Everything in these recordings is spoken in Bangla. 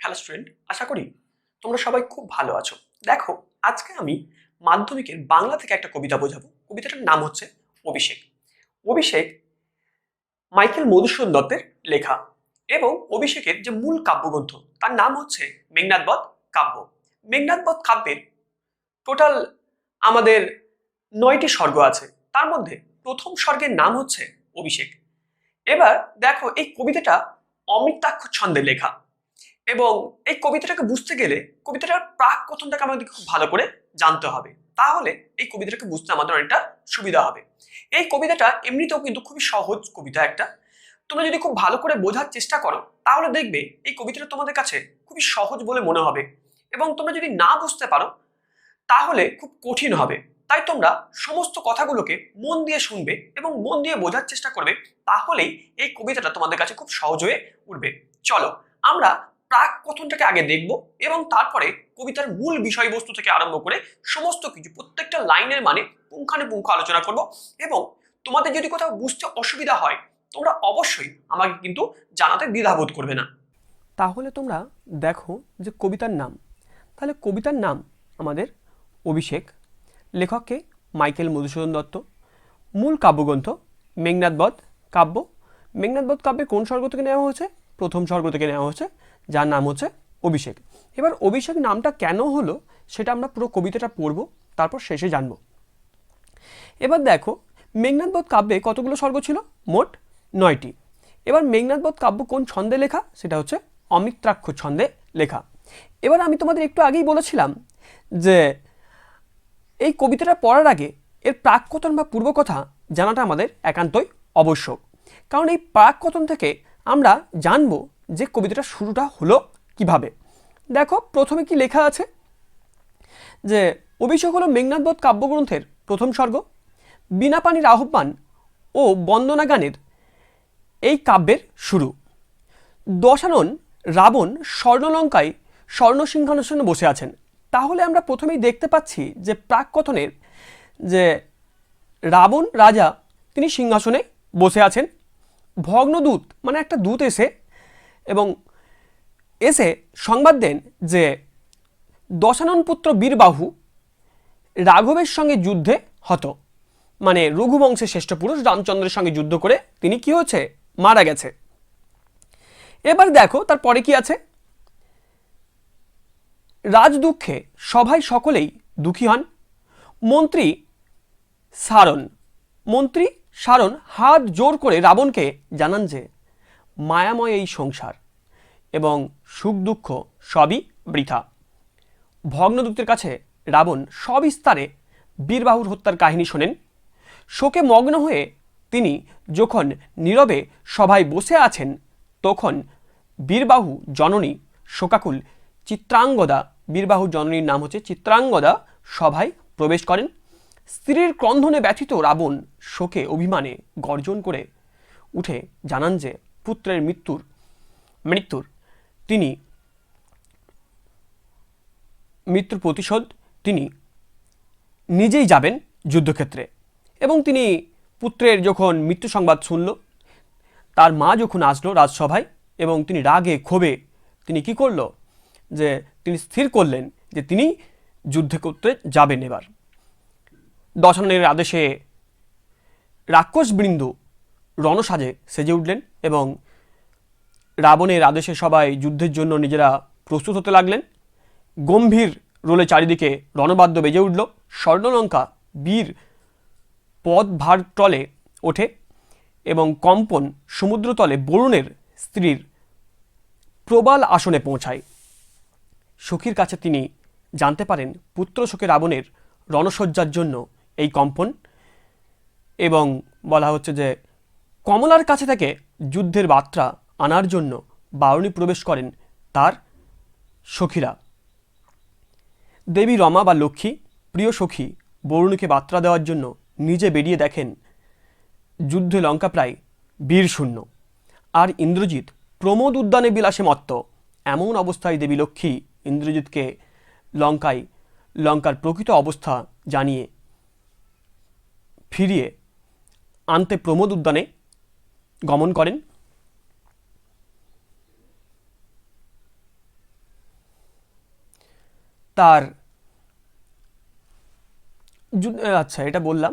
হ্যালো স্টুডেন্ট আশা করি তোমরা সবাই খুব ভালো আছো। দেখো, আজকে আমি মাধ্যমিকের বাংলা থেকে একটা কবিতা বোঝাবো। কবিতাটার নাম হচ্ছে অভিষেক। অভিষেক মাইকেল মধুসূদন দত্তের লেখা এবং অভিষেকের যে মূল কাব্যগ্রন্থ, তার নাম হচ্ছে মেঘনাথবধ কাব্য। মেঘনাথবধ কাব্যের টোটাল আমাদের নয়টি স্বর্গ আছে। তার মধ্যে প্রথম স্বর্গের নাম হচ্ছে অভিষেক। এবার দেখো, এই কবিতাটা অমৃতাক্ষ ছন্দে লেখা। এবং এই কবিতাটাকে বুঝতে গেলে কবিতাটার প্রাক কথনটাকে আমাদের খুব ভালো করে জানতে হবে। তাহলে এই কবিতাটাকে বুঝতে আমাদের অনেকটা সুবিধা হবে। এই কবিতাটা এমনিতেও কিন্তু খুবই সহজ কবিতা একটা। তোমরা যদি খুব ভালো করে বোঝার চেষ্টা করো, তাহলে দেখবে এই কবিতাটা তোমাদের কাছে খুবই সহজ বলে মনে হবে এবং তোমরা যদি না বুঝতে পারো, তাহলে খুব কঠিন হবে। তাই তোমরা সমস্ত কথাগুলোকে মন দিয়ে শুনবে এবং মন দিয়ে বোঝার চেষ্টা করবে, তাহলেই এই কবিতাটা তোমাদের কাছে খুব সহজ হয়ে উঠবে। চলো, আমরা প্রাক কথনটাকে আগে দেখব এবং তারপরে কবিতার মূল বিষয়বস্তু থেকে আরম্ভ করে সমস্ত কিছু, প্রত্যেকটা লাইনের মানে পুঙ্খানুপুঙ্খ আলোচনা করব এবং তোমাদের যদি কোথাও বুঝতে অসুবিধা হয়, তোমরা অবশ্যই আমাকে কিন্তু জানাতে দ্বিধাবোধ করবে না। তাহলে তোমরা দেখো যে কবিতার নাম। তাহলে কবিতার নাম আমাদের অভিষেক, লেখককে মাইকেল মধুসূদন দত্ত, মূল কাব্যগ্রন্থ মেঘনাথবধ কাব্য। মেঘনাথবধ কাব্যে কোন স্বর্গ থেকে নেওয়া হয়েছে? প্রথম স্বর্গ থেকে নেওয়া হয়েছে যার নাম হচ্ছে অভিষেক। এবার অভিষেক নামটা কেন হলো সেটা আমরা পুরো কবিতাটা পড়ব, তারপর শেষে জানব। এবার দেখো মেঘনাথবধ কাব্যে কতগুলো স্বর্গ ছিল? মোট নয়টি। এবার মেঘনাথবধ কাব্য কোন ছন্দে লেখা? সেটা হচ্ছে অমিত্রাক্ষ ছন্দে লেখা। এবার আমি তোমাদের একটু আগেই বলেছিলাম যে এই কবিতাটা পড়ার আগে এর প্রাককথন বা পূর্বকথা জানাটা আমাদের একান্তই আবশ্যক। কারণ এই প্রাককথন থেকে আমরা জানব যে কবিতাটা শুরুটা হলো কীভাবে? দেখো, প্রথমে কি লেখা আছে? যে, অভিষেক হলো মেঘনাথবোধ কাব্যগ্রন্থের প্রথম স্বর্গ। বিনা পানির আহ্বান ও বন্দনা গানের এই কাব্যের শুরু। দশানন রাবণ স্বর্ণলঙ্কায় স্বর্ণ সিংহাসনে বসে আছেন। তাহলে আমরা প্রথমেই দেখতে পাচ্ছি যে প্রাককথনের যে রাবণ রাজা তিনি সিংহাসনে বসে আছেন। ভগ্নদূত মানে একটা দূত এসে এবং এসে সংবাদ দেন যে দশানন পুত্র বীরবাহু রাঘবের সঙ্গে যুদ্ধে হত। মানে রঘুবংশের শ্রেষ্ঠ পুরুষ রামচন্দ্রের সঙ্গে যুদ্ধ করে তিনি কি হয়েছে? মারা গেছে। এবার দেখো তারপরে কি আছে? রাজদুঃখে সভায় সকলেই দুঃখী হন। মন্ত্রী সারণ। মন্ত্রী সারণ হাত জোর করে রাবণকে জানান যে মায়াময় এই সংসার এবং সুখ দুঃখ সবই বৃথা। ভগ্নদূতের কাছে রাবণ সবিস্তারে বীরবাহুর হত্যার কাহিনী শোনেন। শোকে মগ্ন হয়ে তিনি যখন নীরবে সভায় বসে আছেন, তখন বীরবাহু জননী শোকাকুল চিত্রাঙ্গদা, বীরবাহু জননীর নাম হচ্ছে চিত্রাঙ্গদা, সভায় প্রবেশ করেন। স্ত্রীর ক্রন্ধনে ব্যথিত রাবণ শোকে অভিমানে গর্জন করে উঠে জানান যে পুত্রের মৃত্যুর মৃত্যুর, তিনি মৃত্যুর প্রতিশোধ, তিনি নিজেই যাবেন যুদ্ধক্ষেত্রে। এবং তিনি পুত্রের যখন মৃত্যু সংবাদ শুনল, তার মা যখন আসলো রাজসভায় এবং তিনি রাগে, ক্ষোভে, তিনি কি করল? যে তিনি স্থির করলেন যে তিনি যুদ্ধে করতে যাবেন এবার। দশনের আদেশে রাক্ষসবৃন্দ রণসাজে সেজে উঠলেন এবং রাবণের আদেশে সবাই যুদ্ধের জন্য নিজেরা প্রস্তুত হতে লাগলেন। গম্ভীর রোলে চারিদিকে রণবাদ্য বেজে উঠল। স্বর্ণলঙ্কা বীর পদ ভার টলে ওঠে এবং কম্পন সমুদ্রতলে বরুণের স্ত্রীর প্রবাল আসনে পৌঁছায়। সখীর কাছে তিনি জানতে পারেন পুত্র শোকে রাবণের রণসজ্জার জন্য এই কম্পন এবং বলা হচ্ছে যে কমলার কাছে থেকে যুদ্ধের বার্তা আনার জন্য বারণী প্রবেশ করেন তার সখীরা। দেবী রমা বা লক্ষ্মী, প্রিয় সখী, বরুণীকে বার্তা দেওয়ার জন্য নিজে বেরিয়ে দেখেন যুদ্ধে লঙ্কা প্রায় বীর শূন্য। আর ইন্দ্রজিৎ প্রমোদ উদ্যানে বিলাসে মত্ত। এমন অবস্থায় দেবী লক্ষ্মী ইন্দ্রজিৎকে লঙ্কায়, লঙ্কার প্রকৃত অবস্থা জানিয়ে ফিরিয়ে আনতে প্রমোদ উদ্যানে গমন করেন। তার আচ্ছা এটা বললাম।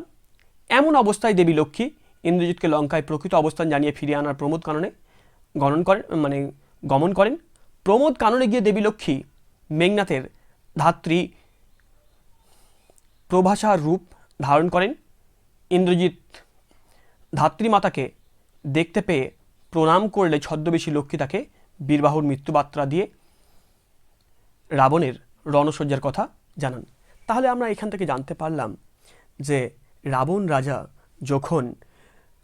এমন অবস্থায় দেবী লক্ষ্মী ইন্দ্রজিৎকে লঙ্কায় প্রকৃত অবস্থান জানিয়ে ফিরিয়ে আনার প্রমোদ কাননে গণন করেন মানে গমন করেন। প্রমোদ কাননে গিয়ে দেবী লক্ষ্মী মেঘনাথের ধাত্রী প্রভাষার রূপ ধারণ করেন। ইন্দ্রজিৎ ধাত্রীমাতাকে দেখতে পেয়ে প্রণাম করলে ছদ্মবেশী লক্ষ্মী তাকে বীরবাহুর মৃত্যুবার্তা দিয়ে রাবণের রণসজ্জার কথা জানান। তাহলে আমরা এখান থেকে জানতে পারলাম যে রাবণ রাজা যখন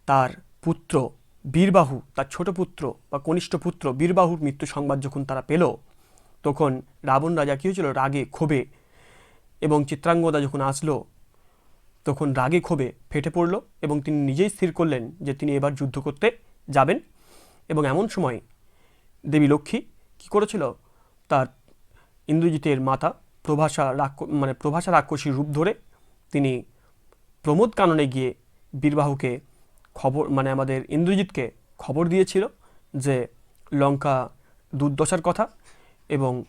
তার পুত্র বীরবাহু, তার ছোট পুত্র বা কনিষ্ঠ পুত্র বীরবাহুর মৃত্যু সংবাদ যখন তারা পেল, তখন রাবণ রাজা কী হয়েছিল? রাগে ক্ষোভে এবং চিত্রাঙ্গদা যখন আসলো তখন রাগে ক্ষোভে ফেটে পড়ল এবং তিনি নিজেই স্থির করলেন যে তিনি এবার যুদ্ধ করতে যাবেন। এবং এমন সময় দেবী লক্ষ্মী কী করেছিল? তার ইন্দ্রজিতের মাতা প্রভাষা রাক্ষ মানে প্রভাষা রাক্ষসীর রূপ ধরে তিনি প্রমোদ কাননে গিয়ে বীরবাহুকে খবর মানে আমাদের ইন্দ্রজিৎকে খবর দিয়েছিল যে লঙ্কা দুর্দশার কথা এবং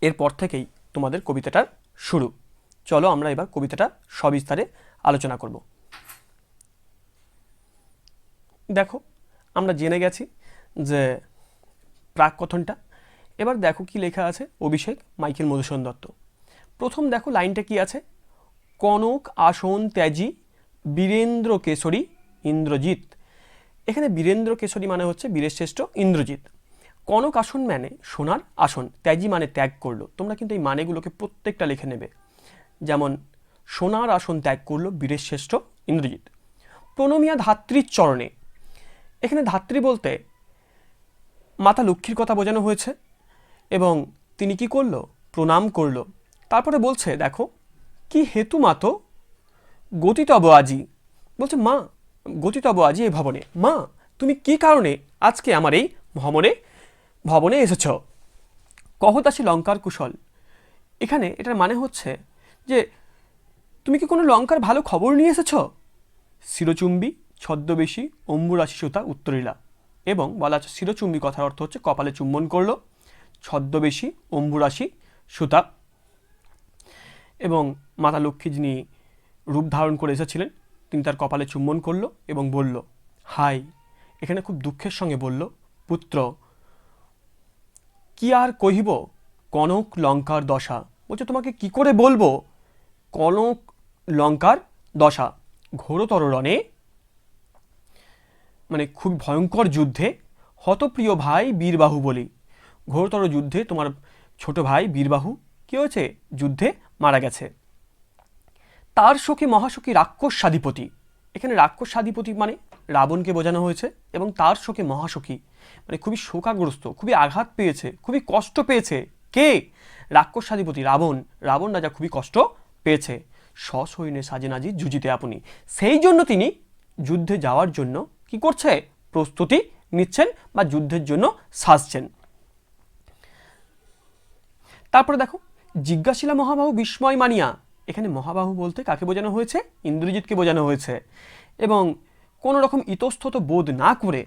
এরপর থেকেই তোমাদের কবিতাটার শুরু। চলো আমরা এবার কবিতাটা সবিস্তারে আলোচনা করব। দেখো, আমরা জেনে গেছি যে প্রাক কথনটা এবার দেখো কি লেখা আছে অভিষেক মাইকেল মধুসূদন দত্ত। প্রথম দেখো লাইনটা কি আছে? কনক আসন ত্যাজি বীরেন্দ্র কেশরী ইন্দ্রজিৎ। এখানে বীরেন্দ্র কেশরী মানে হচ্ছে বীরশ্রেষ্ঠ ইন্দ্রজিৎ। কনক আসন মানে সোনার আসন, ত্যাজি মানে ত্যাগ করল। তোমরা কিন্তু এই মানেগুলোকে প্রত্যেকটা লিখে নেবে। যেমন, সোনার আসন ত্যাগ করল বীরশ্রেষ্ঠ ইন্দ্রজিৎ। প্রণমিয়া ধাত্রীর চরণে। এখানে ধাত্রী বলতে মাতা লক্ষ্মীর কথা বোঝানো হয়েছে এবং তিনি কি করল? প্রণাম করল। তারপরে বলছে, দেখো, কি হেতু মাতো? গতিতব আজি। বলছে, মা, গতিতব আজি এই ভবনে। মা, তুমি কি কারণে আজকে আমার এই ভবনে ভবনে এসেছ? কহতাসী লঙ্কার কুশল। এখানে এটার মানে হচ্ছে যে তুমি কি কোনো লঙ্কার ভালো খবর নিয়ে এসেছ? শিরচুম্বী, ছদ্মবেশী, অম্বুরাশি সুতা, উত্তরিলা। এবং বলা আছে শিরচুম্বী কথার অর্থ হচ্ছে কপালে চুম্বন করল। ছদ্মবেশী, অম্বুরাশি সুতা। এবং মাতা লক্ষ্মী যিনি রূপ ধারণ করে এসেছিলেন, তিনি তার কপালে চুম্বন করল এবং বলল, হাই। এখানে খুব দুঃখের সঙ্গে বলল, পুত্র, কি আর কহিব? কনক লঙ্কার দশা। বলছে, তোমাকে কি করে বলব? কনক লঙ্কার দশা, ঘোরতর রণে মানে খুব ভয়ঙ্কর যুদ্ধে হতপ্রিয় ভাই বীরবাহু বলি। ঘোরতর যুদ্ধে তোমার ছোট ভাই বীরবাহু কি হয়েছে? যুদ্ধে মারা গেছে। তার শোকে মহাশোকে রাক্ষস সাধিপতি। এখানে রাক্ষস সাধিপতি মানে রাবণকে বোঝানো হয়েছে এবং তার শোকে মহাশোকী মানে খুবই শোকাগ্রস্ত, খুবই আঘাত পেয়েছে, খুবই কষ্ট পেয়েছে। কে? রাক্ষস সাধিপতি, রাবণ। রাবণ রাজা খুবই কষ্ট পেয়েছে। সসৈন্যে সাজেনাজি জুজিতে আপনি। সেই জন্য তিনি যুদ্ধে যাওয়ার জন্য কি করছে? প্রস্তুতি নিচ্ছেন বা যুদ্ধের জন্য সাজছেন। তারপরে দেখো, জিজ্ঞাসিলা মহাবাহু বিস্ময় মানিয়া। এখানে মহাবাহু বলতে কাকে বোঝানো হয়েছে? ইন্দ্রজিৎকে বোঝানো হয়েছে। এবং কোনো রকম ইতস্তত বোধ না করে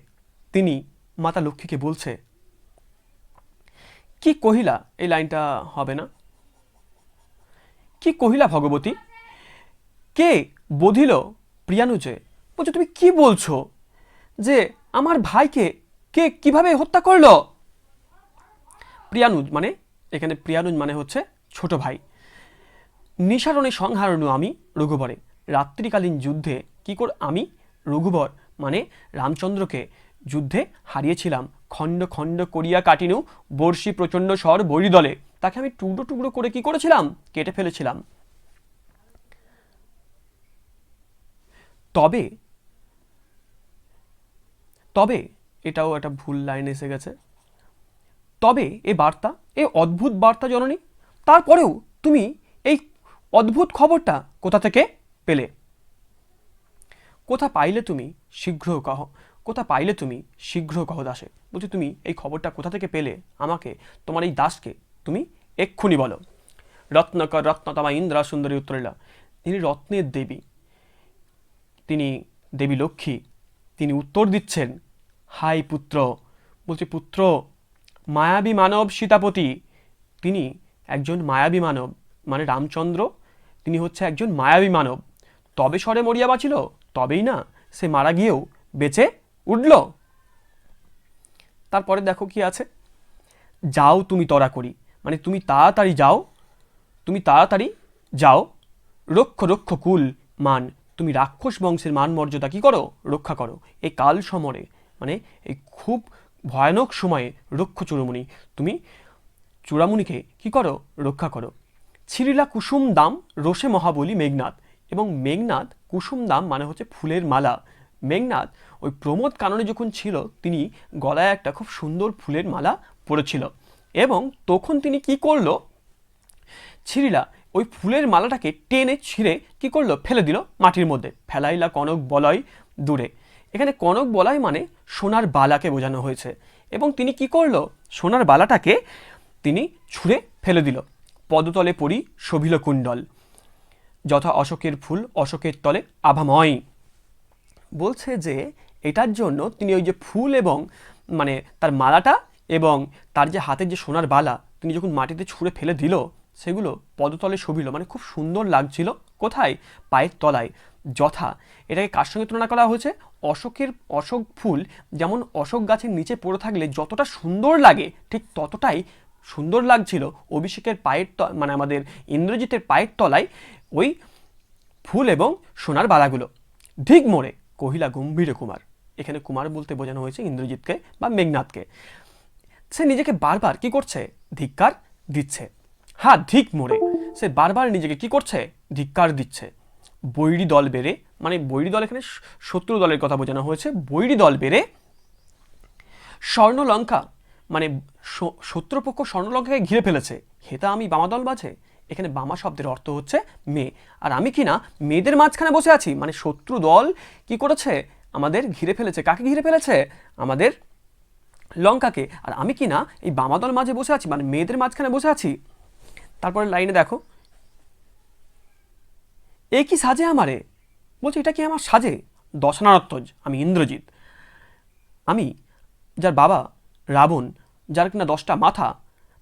তিনি মাতা লক্ষ্মীকে বলছে, কি কহিলা? এই লাইনটা হবে না? কি কহিলা ভগবতী? কে বধিল প্রিয়ানুজে? বলছো, তুমি কি বলছো যে আমার ভাইকে কে কীভাবে হত্যা করল? প্রিয়ানুজ মানে এখানে প্রিয়ানুজ মানে হচ্ছে ছোট ভাই। নিসারণে সংহারণু আমি রঘুবরে। রাত্রিকালীন যুদ্ধে কি কর, আমি রঘুবর মানে রামচন্দ্রকে যুদ্ধে হারিয়েছিলাম। খণ্ড খণ্ড করিয়া কাটিনু বর্ষি প্রচণ্ড স্বর বরিদলে তাকে আমি টুকরো টুকরো করে কি করেছিলাম? কেটে ফেলেছিলাম। তবে তবে এটাও একটা ভুল লাইন এসে গেছে। তবে এ বার্তা, এ অদ্ভুত বার্তা জননী, তারপরেও তুমি এই অদ্ভুত খবরটা কোথা থেকে পেলে? কোথা পাইলে তুমি শীঘ্র কহ, কোথা পাইলে তুমি শীঘ্র কহ দাসে? বলছি, তুমি এই খবরটা কোথা থেকে পেলে? আমাকে, তোমার এই দাসকে তুমি এক্ষুনি বলো। রত্নকর রত্নতমা ইন্দ্রা সুন্দরী উত্তরিলা তিনি রত্নের দেবী। তিনি দেবী লক্ষ্মী। তিনি উত্তর দিচ্ছেন, হাই পুত্র। বলছে, পুত্র, মায়াবী মানব সীতাপতি। তিনি একজন মায়াবী মানব মানে রামচন্দ্র। তিনি হচ্ছে একজন মায়াবী মানব। তবে স্বরে মরিয়া বাঁচিল, তবেই না সে মারা গিয়েও বেঁচে উঠল। তারপরে দেখো কি আছে, যাও তুমি তরা করি মানে তুমি তাড়াতাড়ি যাও, তুমি তাড়াতাড়ি যাও। রক্ষ রক্ষ কুল, মান, তুমি রাক্ষস বংশের মান মর্যাদা কি করো? রক্ষা করো। এই কাল সমরে মানে এই খুব ভয়ানক সময়ে রক্ষ চূড়মণি তুমি চূড়ামণিকে কি করো? রক্ষা করো। ছিরিলা কুসুম দাম, রোষে মহাবলী মেঘনাথ এবং মেঘনাথ কুসুম দাম মানে হচ্ছে ফুলের মালা। মেঘনাথ ওই প্রমোদ কাননে যখন ছিল, তিনি গলায় একটা খুব সুন্দর ফুলের মালা পরেছিল। এবং তখন তিনি কি করল? ছিঁড়িলা, ওই ফুলের মালাটাকে টেনে ছিঁড়ে কি করল? ফেলে দিল মাটির মধ্যে। ফেলাইলা কনক বলয় দূরে। এখানে কনক বলয় মানে সোনার বালাকে বোঝানো হয়েছে। এবং তিনি কি করল? সোনার বালাটাকে তিনি ছুঁড়ে ফেলে দিল। পদতলে পড়ি শোভিল কুণ্ডল। যথা অশোকের ফুল অশোকের তলে আভাময়। বলছে যে, এটার জন্য তিনি ওই যে ফুল এবং মানে তার মালাটা এবং তার যে হাতের যে সোনার বালা, তিনি যখন মাটিতে ছুঁড়ে ফেলে দিল, সেগুলো পদতলে শোভিল মানে খুব সুন্দর লাগছিল। কোথায়? পায়ের তলায়। যথা, এটাকে কার সঙ্গে তুলনা করা হয়েছে? অশোকের, অশোক ফুল যেমন অশোক গাছের নিচে পড়ে থাকলে যতটা সুন্দর লাগে, ঠিক ততটাই সুন্দর লাগছিল। অভিষেকের পায়ের মানে আমাদের ইন্দ্রজিতের পায়ের তলায় ওই ফুল এবং সোনার বালাগুলো। ধিক মোড়ে, কহিলা, গম্ভীর কুমার। এখানে কুমার বলতে বোঝানো হয়েছে ইন্দ্রজিৎকে বা মেঘনাথকে। সে নিজেকে বারবার কি করছে? ধিক্কার দিচ্ছে। হ্যাঁ ধিক মোড়ে। সে বারবার নিজেকে কি করছে? ধিক্কার দিচ্ছে। বৈরী দল বেড়ে মানে বৈরী দল এখানে শত্রু দলের কথা বোঝানো হয়েছে। বৈরী দল বেড়ে স্বর্ণলঙ্কা মানে শত্রুপক্ষ স্বর্ণলঙ্কাকে ঘিরে ফেলেছে। হেতা আমি বামা দল বাজে? এখানে বামা শব্দের অর্থ হচ্ছে মেয়ে। আর আমি কি না? মেয়েদের মাঝখানে বসে আছি। মানে শত্রু দল কি করেছে? আমাদের ঘিরে ফেলেছে। কাকে ঘিরে ফেলেছে? আমাদের লঙ্কাকে। আর আমি কি না, এই বামাদল মাঝে বসে আছি মানে মেয়েদের মাঝখানে বসে আছি? তারপরে লাইনে দেখো। এ কি সাজে আমারে? বলছে, এটা কি আমার সাজে? দশনারত্তজ আমি ইন্দ্রজিৎ। আমি, যার বাবা রাবণ, যার কিনা দশটা মাথা,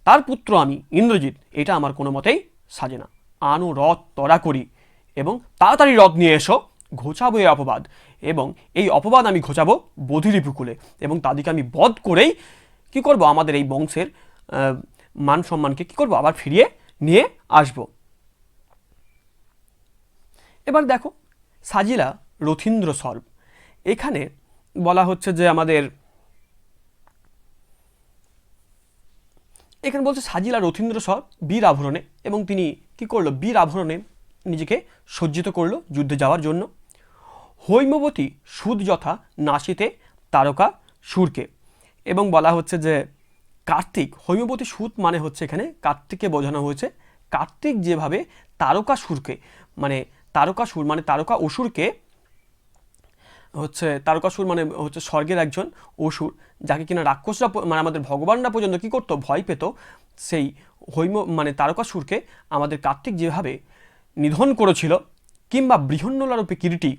তার পুত্র আমি, ইন্দ্রজিৎ, এটা আমার কোনো মতেই সাজে না। আনো রথ তরা করি এবং তাড়াতাড়ি রথ নিয়ে এসো। ঘোচাবো এই অপবাদ। এবং এই অপবাদ আমি ঘোচাবো বধির পুকুলে এবং তাদেরকে আমি বধ করেই কি করব? আমাদের এই বংশের মান সম্মানকে কি করব? আবার ফিরিয়ে নিয়ে আসব। এবার দেখো, সাজিলা রথীন্দ্র সর্ব। এখানে বলা হচ্ছে যে আমাদের, এখানে বলছে সাজিলা রথীন্দ্র সর বীর আভরণে। এবং তিনি কি করল? বীর আভরণে নিজেকে সজ্জিত করল যুদ্ধে যাওয়ার জন্য। হৈমবতী সুদ যথা নাসিতে তারকা সুরকে। এবং বলা হচ্ছে যে কার্তিক, হৈমবতী সুদ মানে হচ্ছে এখানে কার্তিককে বোঝানো হয়েছে। কার্তিক যেভাবে তারকা সুরকে মানে তারকা সুর মানে তারকা অসুরকে, হচ্ছে তারকাসুর মানে হচ্ছে স্বর্গের একজন অসুর, যাকে কিনা রাক্ষসরা মানে আমাদের ভগবানরা পর্যন্ত কি করতো? ভয় পেত। সেই হৈম মানে তারকাসুরকে আমাদের কার্তিক যেভাবে নিধন করেছিল, কিংবা বৃহন্নলারূপে কিরিটি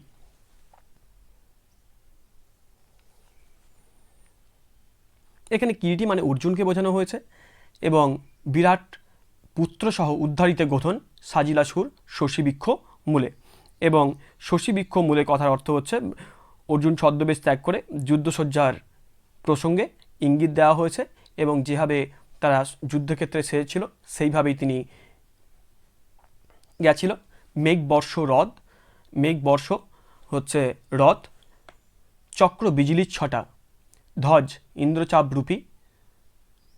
এখানে কিরিটি মানে অর্জুনকে বোঝানো হয়েছে এবং বিরাট পুত্রসহ উদ্ধারিতে গোথন সাজিলাসুর শশীবৃক্ষ মূলে। এবং শশীবৃক্ষ মূলে কথার অর্থ হচ্ছে অর্জুন ছদ্মবেশ ত্যাগ করে যুদ্ধসজ্জার প্রসঙ্গে ইঙ্গিত দেওয়া হয়েছে এবং যেভাবে তারা যুদ্ধক্ষেত্রে সেরেছিল সেইভাবেই তিনি গেছিল। মেঘবর্ষ হ্রদ মেঘবর্ষ হচ্ছে হ্রদ, চক্র বিজলির ছটা। ধ্বজ, ইন্দ্রচাপ রূপী,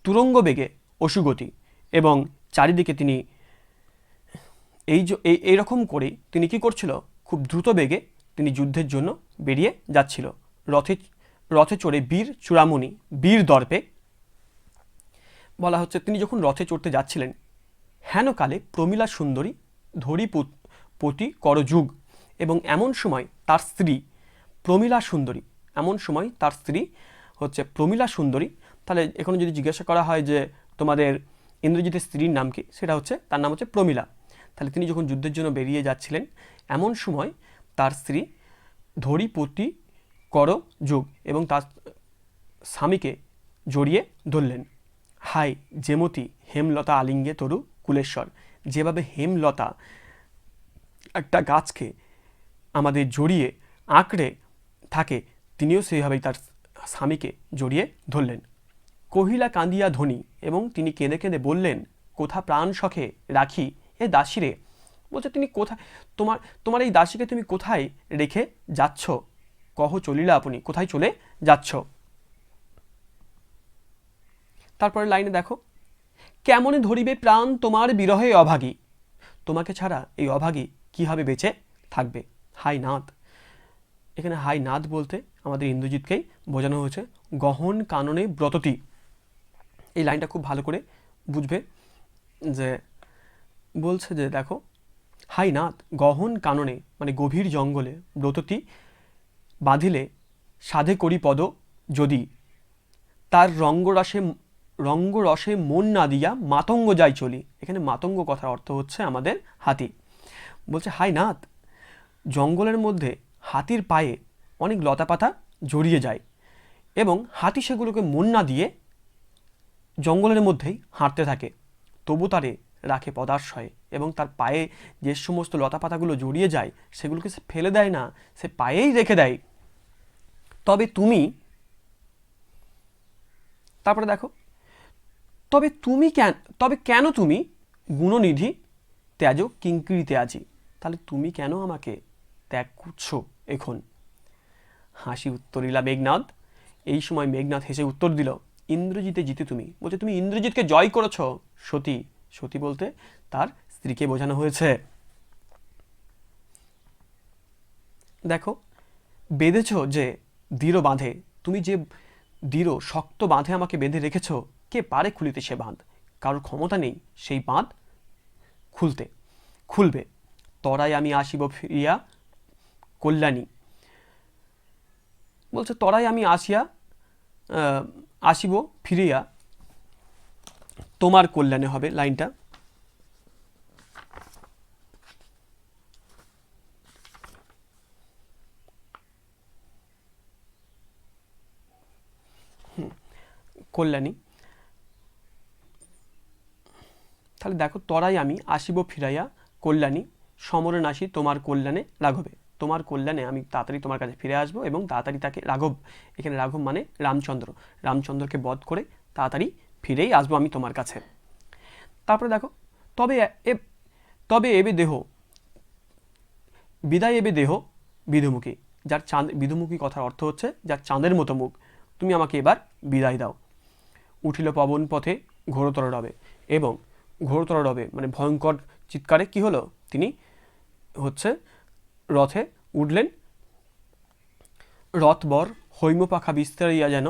তুরঙ্গ বেগে অসুগতি এবং চারিদিকে তিনি এই যে, এই এইরকম করে তিনি কি করছিল? খুব দ্রুত বেগে তিনি যুদ্ধের জন্য বেরিয়ে যাচ্ছিল। রথে রথে চড়ে বীর চূড়ামণি, বীর দর্পে বলা হচ্ছে তিনি যখন রথে চড়তে যাচ্ছিলেন হেনকালে প্রমীলা সুন্দরী ধরি পতি করযুগ এবং এমন সময় তার স্ত্রী প্রমীলা সুন্দরী, এমন সময় তার স্ত্রী হচ্ছে প্রমীলা সুন্দরী। তাহলে এখন যদি জিজ্ঞাসা করা হয় যে তোমাদের ইন্দ্রজিতের স্ত্রীর নাম কি, সেটা হচ্ছে, তার নাম হচ্ছে প্রমীলা। তাহলে তিনি যখন যুদ্ধের জন্য বেরিয়ে যাচ্ছিলেন, এমন সময় তার স্ত্রী ধরিপতি কর যোগ এবং তার স্বামীকে জড়িয়ে ধরলেন। হাই জেমতি হেমলতা আলিঙ্গে তরু কুলেশ্বর। যেভাবে হেমলতা একটা গাছকে আমাদের জড়িয়ে আঁকড়ে থাকে, তিনিও সেইভাবেই তার স্বামীকে জড়িয়ে ধরলেন। কহিলা কাঁদিয়া ধনী এবং তিনি কেঁদে কেঁদে বললেন, কোথা প্রাণ শখে রাখি এ দাসীরে? বলছে, তিনি কোথায়? তোমার তোমার এই দাসীকে তুমি কোথায় রেখে যাচ্ছ? কহ চলিলা আপনি, কোথায় চলে যাচ্ছ? তারপরে লাইনে দেখো, কেমনে ধরিবে প্রাণ তোমার বিরহে অভাগী? তোমাকে ছাড়া এই অভাগী কীভাবে বেঁচে থাকবে? হাই নাথ! এখানে হাই নাথ বলতে আমাদের ইন্দ্রজিৎকেই বোঝানো হয়েছে। গহন কাননে ব্রততি। এই লাইনটা খুব ভালো করে বুঝবে যে, বলছে যে, দেখো, হাই নাথ গহন কাননে মানে গভীর জঙ্গলে ব্রততি বাঁধিলে সাধে করি পদ যদি। তার রঙ্গরসে রঙ্গরসে মন না দিয়া মাতঙ্গ যাই চলি। এখানে মাতঙ্গ কথার অর্থ হচ্ছে আমাদের হাতি। বলছে, হাই নাথ জঙ্গলের মধ্যে হাতির পায়ে অনেক লতাপাতা জড়িয়ে যায় এবং হাতি সেগুলোকে মন না দিয়ে জঙ্গলের মধ্যেই হাঁটতে থাকে। তবু তারে রাখে পদাশ্রয়ে এবং তার পায়ে যে সমস্ত লতাপাতাগুলো জড়িয়ে যায়, সেগুলোকে সে ফেলে দেয় না, সে পায়েই রেখে দেয়। তবে তুমি, তারপরে দেখো, তবে তুমি কেন, তবে কেন তুমি গুণনিধি ত্যাজ কিঙ্কিরিতে আছি? তাহলে তুমি কেন আমাকে ত্যাগ করছ? এখন। হাসি উত্তরিলা মেঘনাথ এই সময় মেঘনাথ হেসে উত্তর দিল, ইন্দ্রজিতে জিতে তুমি। বলছে, তুমি ইন্দ্রজিৎকে জয় করেছ। সতী সতী বলতে তার স্ত্রীকে বোঝানো হয়েছে। দেখো, বেঁধেছ যে দৃঢ় বাঁধে, তুমি যে দৃঢ়, শক্ত বাঁধে আমাকে বেঁধে রেখেছ, কে পারে খুলিতে সে বাঁধ? কারোর ক্ষমতা নেই সেই বাঁধ খুলতে। খুলবে তরাই আমি আসিব ফিরিয়া কল্যাণী। বলছে, তরাই আমি আসিয়া আসিব, ফিরিয়া, তোমার কল্যাণে হবে লাইনটা। কল্যাণী। তাহলে দেখো, তরাই আমি আসিব, ফিরাইয়া, কল্যাণী, সমরে নাসি, তোমার কল্যাণে রাঘবে। তোমার কল্যাণে আমি তাড়াতাড়ি তোমার কাছে ফিরে আসব এবং তাড়াতাড়ি তাকে রাঘব, এখানে রাঘব মানে রামচন্দ্র। রামচন্দ্রকে বধ করে তাড়াতাড়ি ফিরেই আসব আমি তোমার কাছে। তারপরে দেখো, তবে এ, তবে এবে দেহ, বিদায় এবে দেহ বিধুমুখী যার চাঁদ বিধুমুখী কথার অর্থ হচ্ছে যার চাঁদের মতো মুখ। তুমি আমাকে এবার বিদায় দাও। উঠিল পবন পথে ঘোরতর রবে এবং ঘোরতর রবে মানে ভয়ঙ্কর চিৎকারে কি হলো? তিনি হচ্ছে রথে উঠলেন। রথবর হৈম পাখা বিস্তারিয়া যেন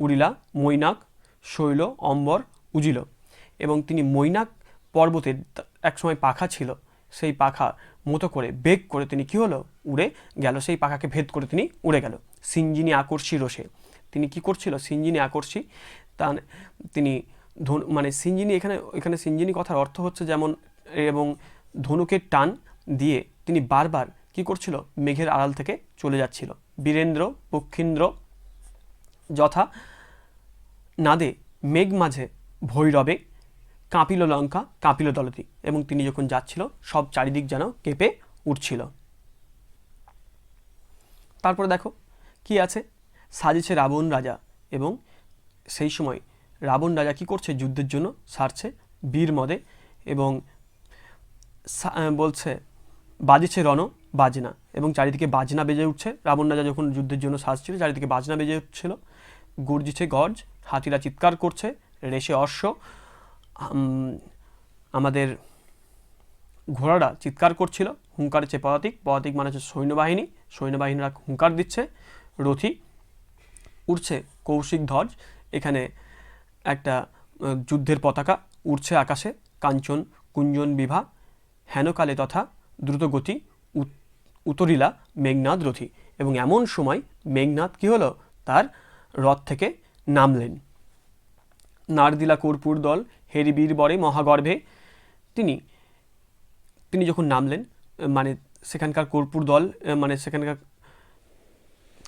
উড়িলা মৈনাক, শৈল, অম্বর, উজিল এবং তিনি মৈনাক পর্বতের একসময় পাখা ছিল। সেই পাখা মতো করে বেগ করে তিনি কি হলো? উড়ে গেল। সেই পাখাকে ভেদ করে তিনি উড়ে গেল। সিঞ্জিনী আকর্ষী রোষে। তিনি কি করছিল? সিঞ্জিনী আকর্ষী তা তিনি ধনু মানে সিঞ্জিনী এখানে এখানে সিঞ্জিনী কথার অর্থ হচ্ছে যেমন এবং ধনুকের টান দিয়ে তিনি বারবার কি করছিল? মেঘের আড়াল থেকে চলে যাচ্ছিল। বীরেন্দ্র পক্ষীন্দ্র যথা নাদে মেঘ মাঝে ভৈরবে কাঁপিল লঙ্কা, কাঁপিল দলতি এবং তিনি যখন যাচ্ছিল, সব চারিদিক যেন কেঁপে উঠছিল। তারপরে দেখো, কি আছে? সাজেছে রাবণ রাজা এবং সেই সময় রাবণ রাজা কি করছে? যুদ্ধের জন্য সারছে বীর মদে এবং বলছে, বাজেছে রণ বাজনা এবং চারিদিকে বাজনা বেজে উঠছে। রাবণ রাজা যখন যুদ্ধের জন্য সাজছিল চারিদিকে বাজনা বেজে উঠছিল। গর্জিছে গর্জ, হাতিরা চিৎকার করছে রেশে অশ্ব। আমাদের ঘোড়ারা চিৎকার করছিল। হুঙ্কার হচ্ছে পদাতিক। পদাতিক মানে হচ্ছে সৈন্যবাহিনী। সৈন্যবাহিনীরা হুঙ্কার দিচ্ছে। রথি উড়ছে কৌশিক ধ্বজ। এখানে একটা যুদ্ধের পতাকা উড়ছে আকাশে। কাঞ্চন, কুঞ্জন বিভা, হেনকালে তথা দ্রুতগতি উতরিলা মেঘনাদ রথি এবং এমন সময় মেঘনাদ কি হলো? তার রথ থেকে নামলেন। নারদিলা কর্পূর দল, হেরিবীর বরে মহাগর্ভে তিনি তিনি যখন নামলেন মানে সেখানকার কর্পূর দল মানে সেখানকার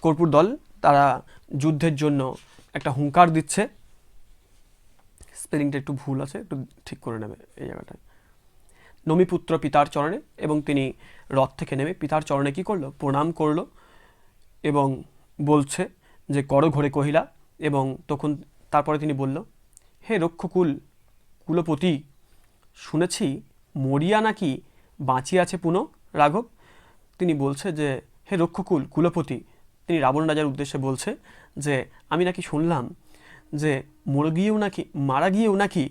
কর্পূর দল, তারা যুদ্ধের জন্য একটা হুঙ্কার দিচ্ছে। স্পেলিংটা একটু ভুল আছে, একটু ঠিক করে নেবে এই জায়গাটায়। নমিপুত্র পিতার চরণে এবং তিনি রথ থেকে নেমে পিতার চরণে কি করল? প্রণাম করল এবং বলছে যে, কর ঘরে কহিলা। এবং তখন তারপরে তিনি বলল, হে রক্ষকুল, কুলপতি, শুনেছি মরিয়া নাকি বাঁচিয়ে আছে পুনঃ, রাঘব? তিনি বলছে যে, হে রক্ষকুল, কুলপতি। তিনি রাবণ রাজার উদ্দেশ্যে বলছে যে, আমি নাকি শুনলাম যে মরে গিয়েও নাকি, মারা গিয়েও নাকি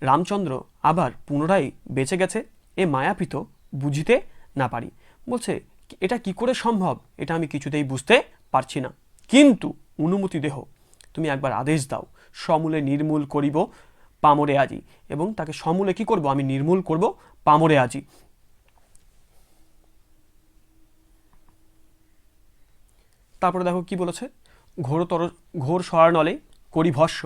রামচন্দ্র আবার পুনরায় বেঁচে গেছে, এ মায়াপিত বুঝিতে না পারি। বলছে, এটা কি করে সম্ভব? এটা আমি কিছুতেই বুঝতে পারছি না। কিন্তু অনুমতি দেহ, তুমি একবার আদেশ দাও, সমূলে নির্মূল করিব পামরে আজি। এবং তাকে সমূলে কি করব? আমি নির্মূল করব পামরে আজি। তারপরে দেখো কি বলেছে, ঘোরতর, ঘোর সরানলে করি ভস্য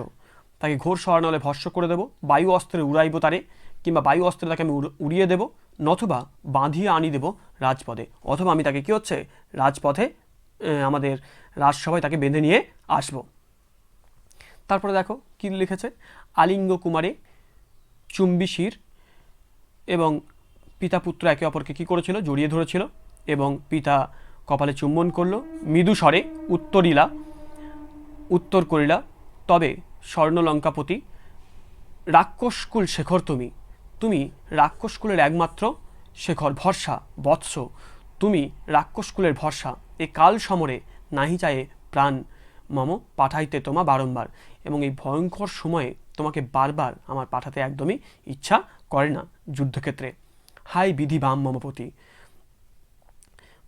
তাকে ঘোর সরানলে ভস্য করে দেব, বায়ু অস্ত্রে উড়াইব তারে, কিংবা বায়ু অস্ত্রে তাকে আমি উড়িয়ে দেব নথবা বাঁধিয়ে আনি দেব রাজপথে। অথবা আমি তাকে কী হচ্ছে, রাজপথে আমাদের রাজসভায় তাকে বেঁধে নিয়ে আসব। তারপরে দেখো কি লিখেছে, আলিঙ্গ কুমারে চুম্বিশির এবং পিতা পুত্র একে অপরকে কী করেছিল, জড়িয়ে ধরেছিল এবং পিতা কপালে চুম্বন করল, মৃদু স্বরে উত্তরিলা, উত্তর করিলা, তবে স্বর্ণলঙ্কাপতি। রাক্ষসকুল শেখর তুমি। তুমি রাক্ষসকুলের একমাত্র শেখর ভরসা, বৎস। তুমি রাক্ষসকুলের ভরসা, এ কাল সমরে নাহি চায়ে প্রাণ। মম, পাঠাইতে তোমা বারংবার, এবং এই ভয়ঙ্কর সময়ে তোমাকে বারবার আমার পাঠাতে একদমই ইচ্ছা করে না যুদ্ধক্ষেত্রে। হাই বিধি বাম মমপতি।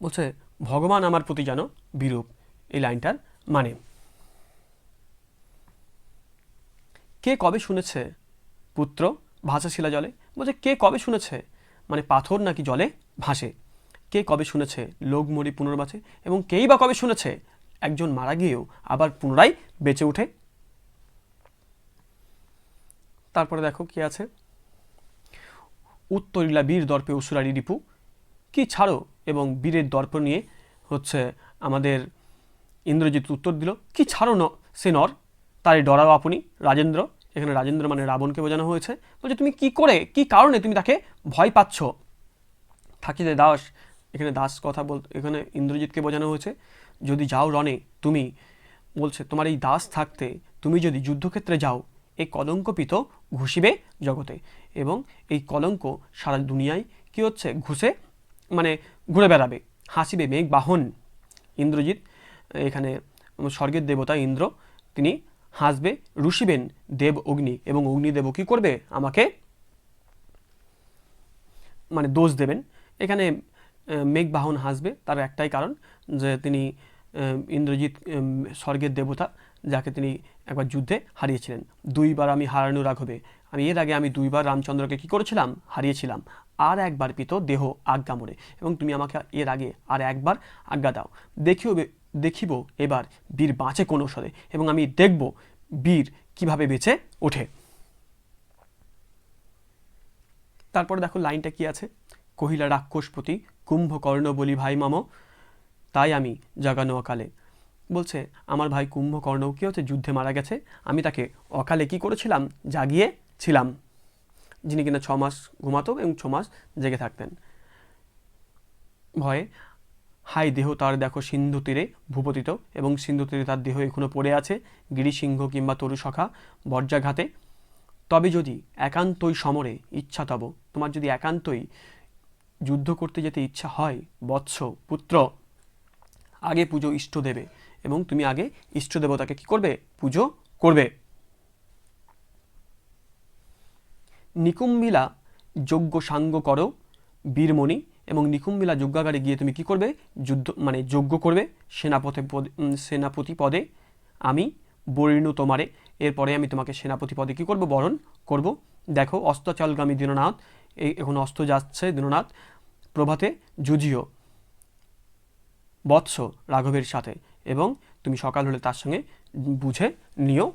বলছে, ভগবান আমার প্রতি যেন বিরূপ, এই লাইনটার মানে। কে কবে শুনেছে? পুত্র ভাসা শিলা জলে। বলছে, কে কবে শুনেছে? মানে পাথর নাকি জলে ভাসে। কে কবে শুনেছে? লোক মরি পুনর্বাসে। এবং কেই বা কবে শুনেছে? একজন মারা গিয়েও আবার পুনরায় বেঁচে ওঠে তারপরে দেখো কি আছে। উত্তরিলা বীর দর্পে অসুরারি রিপু। কি ছাড়ো? এবং বীরের দর্প নিয়ে হচ্ছে আমাদের ইন্দ্রজিৎ উত্তর দিল, কি ছাড়ো ন সে নর? তারে ডরাও আপনি, রাজেন্দ্র, এখানে রাজেন্দ্র মানে রাবণকে বোঝানো হয়েছে। বলছে, তুমি কি করে, কি কারণে তুমি তাকে ভয় পাচ্ছ? থাকিতে দাস, এখানে দাস কথা বল, এখানে ইন্দ্রজিৎকে বোঝানো হয়েছে, যদি যাও রণে, তুমি, বলছে, তোমার এই দাস থাকতে, তুমি যদি যুদ্ধক্ষেত্রে যাও, এই কলঙ্কপিত ঘুষিবে জগতে এবং এই কলঙ্ক সারা দুনিয়ায় কি হচ্ছে, ঘুষে মানে ঘুরে বেড়াবে, হাসিবে মেঘ বাহন। ইন্দ্রজিৎ, এখানে স্বর্গের দেবতা ইন্দ্র, তিনি হাসবে ঋষিবেন দেব অগ্নি এবং অগ্নিদেব কী করবে? আমাকে মানে দোষ দেবেন। এখানে মেঘবাহন হাসবে, তার একটাই কারণ যে তিনি ইন্দ্রজিৎ স্বর্গের দেবতা যাকে তিনি একবার যুদ্ধে হারিয়েছিলেন। দুইবার আমি হারানো রাঘবে। আমি এর আগে আমি দুইবার রামচন্দ্রকে কি করেছিলাম? হারিয়েছিলাম। আর একবার পিত দেহ আজ্ঞা মোড়ে। এবং তুমি আমাকে এর আগে আর একবার আজ্ঞা দাও। দেখিও দেখিব এবার বীর বাঁচে কোন ঔষধে এবং আমি দেখব বীর কীভাবে বেঁচে ওঠে। তারপরে দেখো লাইনটা কি আছে? কহিলা রাক্ষসপতি কুম্ভকর্ণ বলি ভাই মাম, তাই আমি জাগানো অকালে। বলছে, আমার ভাই কুম্ভকর্ণ, কি হচ্ছে? যুদ্ধে মারা গেছে। আমি তাকে অকালে কি করেছিলাম? জাগিয়ে ছিলাম যিনি কিনা ছ মাস ঘুমাতো এবং ছ মাস জেগে থাকতেন। ভয়ে হাই দেহ তার দেখো সিন্ধু তীরে ভূপতিত এবং সিন্ধু তীরে তার দেহ এখনও পড়ে আছে, গিরিসিংহ কিংবা তরুশখা বর্জাঘাতে। তবে যদি একান্তই সমরে ইচ্ছা তব, তোমার যদি একান্তই যুদ্ধ করতে যেতে ইচ্ছা হয়, বৎস, পুত্র, আগে পুজো ইষ্ট দেবে এবং তুমি আগে ইষ্ট দেবতাকে কি করবে? পুজো করবে। নিকুম্বিলা যজ্ঞ সাঙ্গ করো, বীরমণি এবং নিকুম্বিলা যজ্ঞাগারে গিয়ে তুমি কি করবে? যুদ্ধ মানে যজ্ঞ করবে। সেনাপতি পদে সেনাপতি পদে আমি বরিণু তোমারে। এরপরে আমি তোমাকে সেনাপতি পদে কি করব? বরণ করব। দেখো অস্তাচলগামী দীননাথ এখন অস্ত যাচ্ছে দীননাথ, প্রভাতে যুজিও, বৎস রাঘবের সাথে এবং তুমি সকাল হলে তার সঙ্গে বুঝে নিও।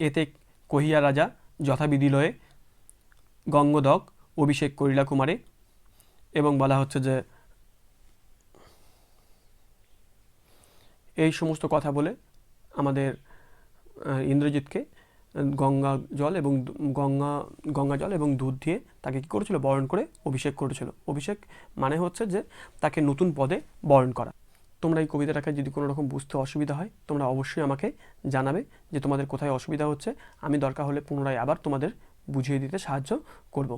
এতে কহিয়া রাজা যথাবিধি লয়ে গঙ্গদক অভিষেক করিলা কুমারে এবং বলা হচ্ছে যে এই সমস্ত কথা বলে আমাদের ইন্দ্রজিৎকে গঙ্গা জল এবং গঙ্গা গঙ্গা জল এবং দুধ দিয়ে তাকে কী করেছিল? বরণ করে অভিষেক করেছিল। অভিষেক মানে হচ্ছে যে তাকে নতুন পদে বরণ করা। তোমরা এই কবিতাটাকে যদি কোনো রকম বুঝতে অসুবিধা হয়, তোমরা অবশ্যই আমাকে জানাবে যে তোমাদের কোথায় অসুবিধা হচ্ছে। আমি দরকার হলে পুনরায় আবার তোমাদের বুঝিয়ে দিতে সাহায্য করব।